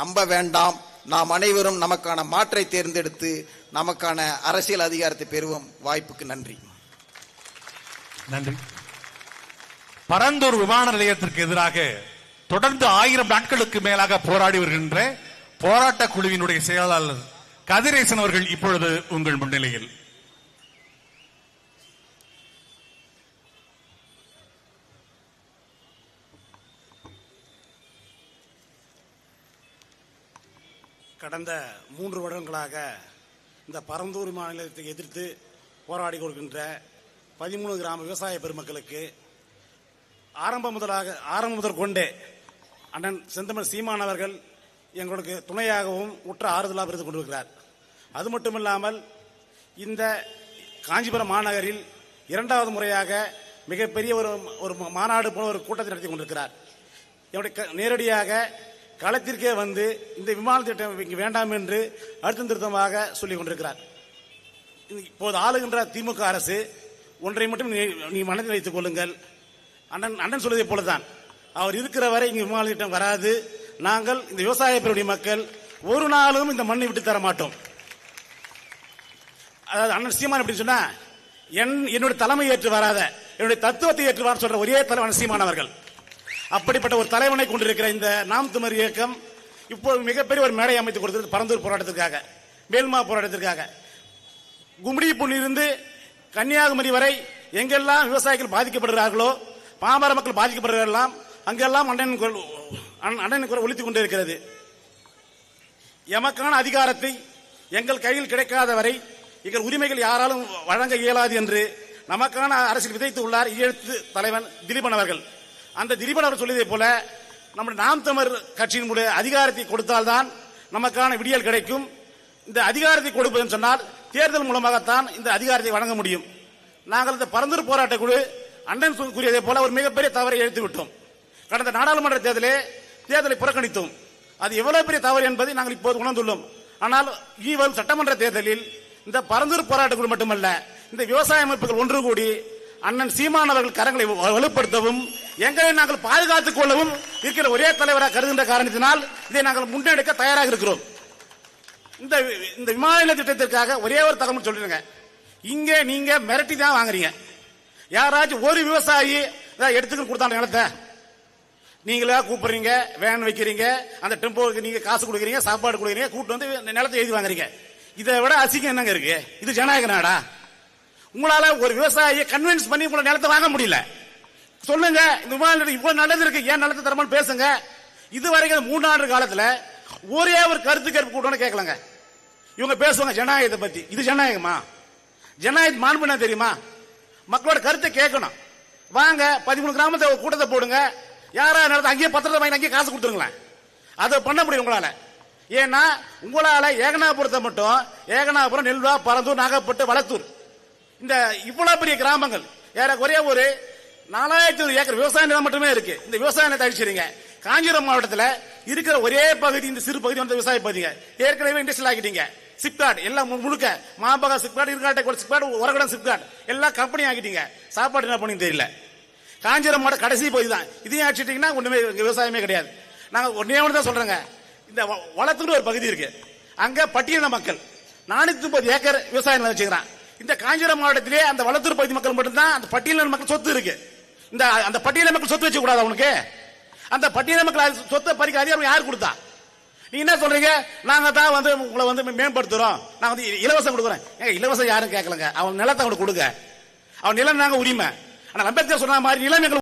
நம்ப வேண்டாம். நாம் அனைவரும் நமக்கான மாற்றை தேர்ந்தெடுத்து நமக்கான அரசியல் அதிகாரத்தை பெறுவோம். வாய்ப்புக்கு நன்றி. நன்றி. பரந்தூர் விமான நிலையத்திற்கு எதிராக தொடர்ந்து ஆயிரம் நாட்களுக்கு மேலாக போராடி வருகின்ற போராட்ட குழுவினுடைய செயலாளர் கதிரேசன் அவர்கள் இப்பொழுது உங்கள் முன்னிலையில். கடந்த மூன்று வருடங்களாக இந்த பரந்தூர் மாநிலத்தை எதிர்த்து போராடி கொடுக்கின்ற பதிமூணு கிராம விவசாய பெருமக்களுக்கு ஆரம்பம் முதலாக ஆரம்பம் முதல் கொண்டே அண்ணன் செந்தமன் சீமான் அவர்கள் எங்களுக்கு துணையாகவும் உற்ற ஆறுதலாக இருந்து கொண்டிருக்கிறார். அது மட்டுமில்லாமல் இந்த காஞ்சிபுரம் மாநகரில் இரண்டாவது முறையாக மிகப்பெரிய ஒரு ஒரு மாநாடு போல ஒரு கூட்டத்தை நடத்தி கொண்டிருக்கிறார். என்னுடைய க- நேரடியாக களத்திற்கே வந்து இந்த விமான திட்டம் இங்கு வேண்டாம் என்று அழுத்தம் திருத்தமாக சொல்லிக் கொண்டிருக்கிறார். இப்போது ஆளுகின்ற திமுக அரசு ஒன்றை மட்டும் நீ- நீ மனதில் வைத்துக் கொள்ளுங்கள். அண்ணன் அண்ணன் சொல்வதை போலதான் அவர் இருக்கிற வரை இங்கு விமான திட்டம் வராது. நாங்கள் இந்த விவசாய பெருடைய மக்கள் ஒரு நாளும் இந்த மண்ணை விட்டு தர மாட்டோம். அதாவது அண்ணன் சீமான் எப்படி சொன்னா என் என்னுடைய தலைமை ஏற்று வராத என்னுடைய தத்துவத்தை ஏற்று வர சொல்ற ஒரே தலைவன் சீமான் அவர்கள். அப்படிப்பட்ட ஒரு தலைவனை கொண்டிருக்கிற இந்த நாம் துமர் இயக்கம் இப்போது மிகப்பெரிய ஒரு மேடை அமைத்து கொடுத்தது பரந்தூர் போராட்டத்திற்காக மேல்மா போராட்டத்திற்காக. கும்மிடிப்பூண்டிலிருந்து கன்னியாகுமரி வரை எங்கெல்லாம் விவசாயிகள் பாதிக்கப்படுகிறார்களோ பாமர மக்கள் பாதிக்கப்படுகிறார்களாம் அங்கெல்லாம் அண்ணன் குரல் அண்ணன் குரல் ஒலித்துக் கொண்டே இருக்கிறது எமக்கான அதிகாரத்தை எங்கள் கையில் கிடைக்காத வரை எங்கள் உரிமைகள் யாராலும் வழங்க இயலாது என்று நமக்கான அரசியல் விதைத்து உள்ளார் ஈழத்து தலைவன் திலீபன் அவர்கள். அந்த திரிபன் அவர் சொல்லியதை போல நம்ம நாம் தமிழர் கட்சியினுடைய அதிகாரத்தை கொடுத்தால்தான் நமக்கான விடியல் கிடைக்கும். இந்த அதிகாரத்தை கொடுப்பதுன்னு சொன்னால் தேர்தல் மூலமாகத்தான் இந்த அதிகாரத்தை வழங்க முடியும். நாங்கள் இந்த பரந்தூர் போராட்ட குழு அண்ணன் கூறியதை போல ஒரு மிகப்பெரிய தவறை எழுத்து விட்டோம். கடந்த நாடாளுமன்ற தேர்தலே தேர்தலை புறக்கணித்தோம். அது எவ்வளவு பெரிய தவறு என்பதை நாங்கள் இப்போது உணர்ந்துள்ளோம். ஆனால் ஈவல் சட்டமன்ற தேர்தலில் இந்த பரந்தூர் போராட்ட குழு மட்டுமல்ல இந்த விவசாய அமைப்புகள் ஒன்று கூடி அண்ணன் சீமான் அவர்கள் கரங்களை வ- வலுப்படுத்தவும் எங்களை நாங்கள் பாதுகாத்துக் கொள்ளவும் இருக்கிற ஒரே தலைவராக கருதுகின்ற காரணத்தினால் இதை நாங்கள் முன்னெடுக்க தயாராக இருக்கிறோம். இந்த இந்த விமான நிலைய திட்டத்திற்காக ஒரே ஒரு தகவல் சொல்லிருங்க இங்கே நீங்க மிரட்டி தான் வாங்குறீங்க. யாராச்சும் ஒரு விவசாயி எடுத்துக்கிட்டு கொடுத்தாங்க நிலத்தை. நீங்களா கூப்பிடுறீங்க வேன் வைக்கிறீங்க அந்த டெம்போவுக்கு நீங்க காசு கொடுக்குறீங்க சாப்பாடு கொடுக்குறீங்க கூட்டு வந்து இந்த நிலத்தை எழுதி வாங்குறீங்க. இதை விட அசிங்கம் என்னங்க இருக்கு? இது ஜனநாயக நாடா? உங்களால ஒரு விவசாயியை கன்வின்ஸ் பண்ணி உங்களை நிலத்தை வாங்க முடியல. சொல்லுங்க இந்த விமான இவ்வளவு நல்லது இருக்கு ஏன் நிலத்தை தரமான்னு பேசுங்க. இதுவரைக்கும் மூணு ஆண்டு காலத்துல ஒரே ஒரு கருத்து கருப்பு கூட்டம்னு கேட்கலங்க. இவங்க பேசுவாங்க ஜனநாயகத்தை பத்தி. இது ஜனநாயகமா? ஜனநாயகம் மாண்பு தெரியுமா? மக்களோட கருத்தை கேட்கணும். வாங்க பதிமூணு கிராமத்தை கூட்டத்தை போடுங்க. யாரா நடத்த அங்கேயே பத்திரத்தை வாங்கி அங்கேயே காசு கொடுத்துருங்களேன். அதை பண்ண முடியும் உங்களால. ஏன்னா உங்களால ஏகனாபுரத்தை மட்டும் ஏகனாபுரம் நெல்வா பரந்தூர் நாகப்பட்டு வளத்தூர் இந்த இவ்வளவு பெரிய கிராமங்கள். ஏறக்குறைய ஒரு நாலாயிரத்தி ஒரு ஏக்கர் விவசாய நிலம் மட்டுமே இருக்கு. இந்த விவசாய நிலத்தை அழிச்சிருங்க காஞ்சிபுரம் மாவட்டத்தில் இருக்கிற ஒரே பகுதி இந்த சிறு பகுதி வந்து விவசாய பகுதிங்க ஏற்கனவே இண்டஸ்ட்ரியல் ஆகிட்டீங்க சிப்காட் எல்லாம் முழுக்க மாம்பகா சிப்காட் இருக்காட்டை கூட சிப்காட் உரகடம் சிப்காட் எல்லாம் கம்பெனி ஆகிட்டீங்க சாப்பாடு என்ன பண்ணி தெரியல. காஞ்சிபுரம் மாவட்ட கடைசி பகுதி தான். இதையும் அடிச்சிட்டிங்கன்னா ஒன்றுமே விவசாயமே கிடையாது. நாங்கள் ஒன்றே ஒன்று தான் சொல்கிறேங்க இந்த வ- வளத்துன்னு ஒரு பகுதி இருக்குது அங்கே பட்டியலின மக்கள் நானூற்றி முப்பது ஏக்கர் விவசாய நிலம் வச்சுக்கிறான். இந்த காஞ்சிபுரம் மாவட்டத்திலே அந்த வளத்தூர் பகுதி மக்கள் மட்டும்தான் அந்த பட்டியலின மக்கள் சொத்து இருக்கு. இந்த அந்த பட்டியல மக்கள் சொத்து வச்சு கூடாது அவனுக்கு அந்த பட்டியல மக்கள் சொத்தை பறிக்க அதிகாரம் யார் கொடுத்தா? நீங்க என்ன சொல்றீங்க? நாங்க தான் வந்து உங்களை வந்து மேம்படுத்துறோம். நாங்க வந்து இலவசம் கொடுக்குறேன். ஏங்க இலவசம் யாரும் கேட்கலங்க. அவன் நிலத்தை அவனுக்கு கொடுங்க. அவன் நிலம் நாங்க உரிமை. ஆனா அம்பேத்கர் சொன்ன மாதிரி நிலம் எங்களுக்கு